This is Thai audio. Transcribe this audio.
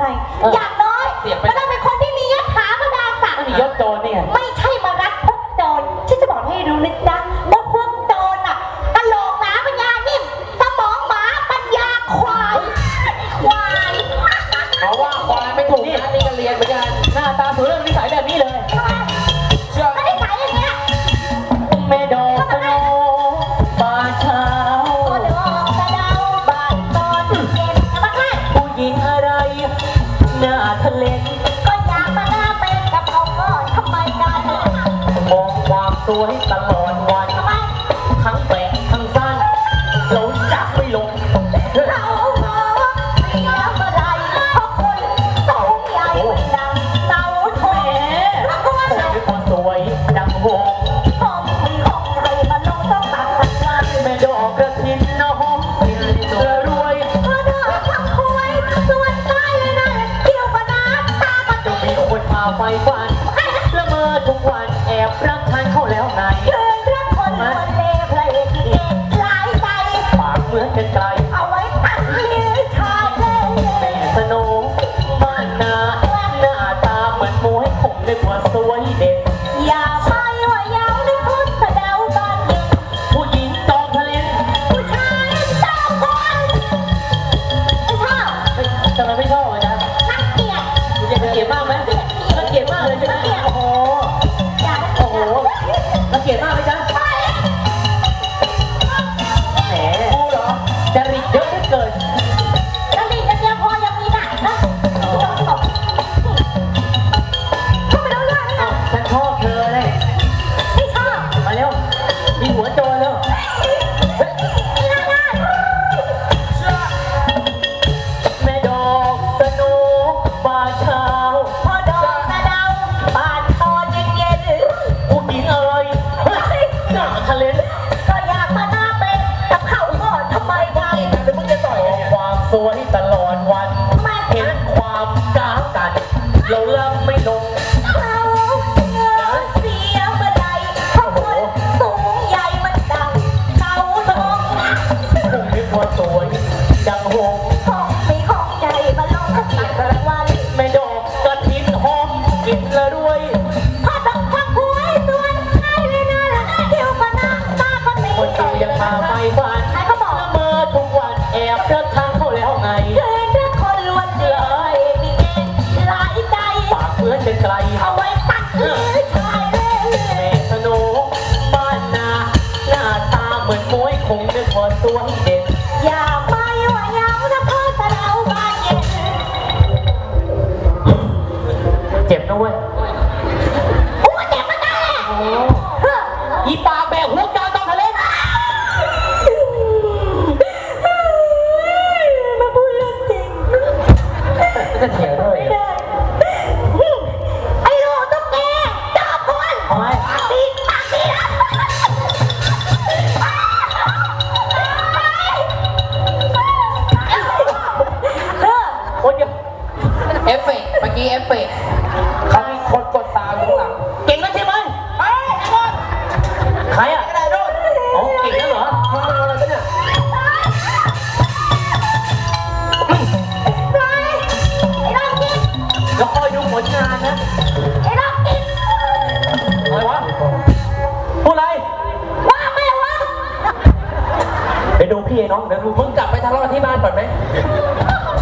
ใครเอออย่างน้อยเสียไป ก็ต้องเป็นคนที่มียศถาบรรดาศักดิ์มันมียศโจรเนี่ย ไม่ใช่มารักพวกโจรฉันจะบอกให้รู้นะจ๊ะว่าพวกโจรอะกะโหลกหนาปัญญานิ่ม สมองหมาปัญญาควายควายเขาว่าควายไม่ถูกนะนี่ก็เรียนเหมือนกันหน้าตาสวยเรื่องนิสัยแบบนี้เลยทำไมเชื่อไม่ได้ขายอย่างเงี้ยแม่ดอกสโนบานเช้า ก็ดอกกระเดาบานตอนเย็นเอามาให้ ผู้หญิงอะไร หน้าทะเลก็อยากมาหน้าเป็นกับเขาก็ทำไมกันมองความสวยตลอดวัน ไฟฟันละเมอทุกวันแอบรักฉันเขาแล้วไงเชิญรักคนคนเลวพเอกที่เก่งหลายใจ ปากเหมือนกันไกลเอาไว้ตัดลิ้นชายเล่นแม่สโนบ้านนาหน้าตาเหมือนมวยคงได้กว่าสวยเด็ดอย่าไปว่ายาวในพุทธเดาบ้านเย็นผู้หญิงจอมทะเลผู้ชายเจ้าคนไม่ชอบทำไมไม่ชอบเลยนะนักเกียดคุณจะเกียดมากไหม มีหัวโจรแล้วไม่น่าได้แม่ดอกสโนบาเช้าพอดอกกระเดาบานตอนเย็นผู้หญิงอะไรเฮ้ยหน้าทะเลน ว่าสวยเด็ดอย่าไปว่าเยาวนะพ่อสะเดาบานเย็นเจ็บนะเว้ยโอ้เจ็บมากเลยโอ้เฮ้ออีปากแบกหัวกลางต้องทะเลมาพูดเรื่องจริงจะเถียงด้วยไม่ได้ไอ้ลูกตุ๊กแกจับคนทำไมปากดีปากดีนะ พี่น้องเดี๋ยวดูมึงกลับไปทะเลาะที่บ้านก่อนไหม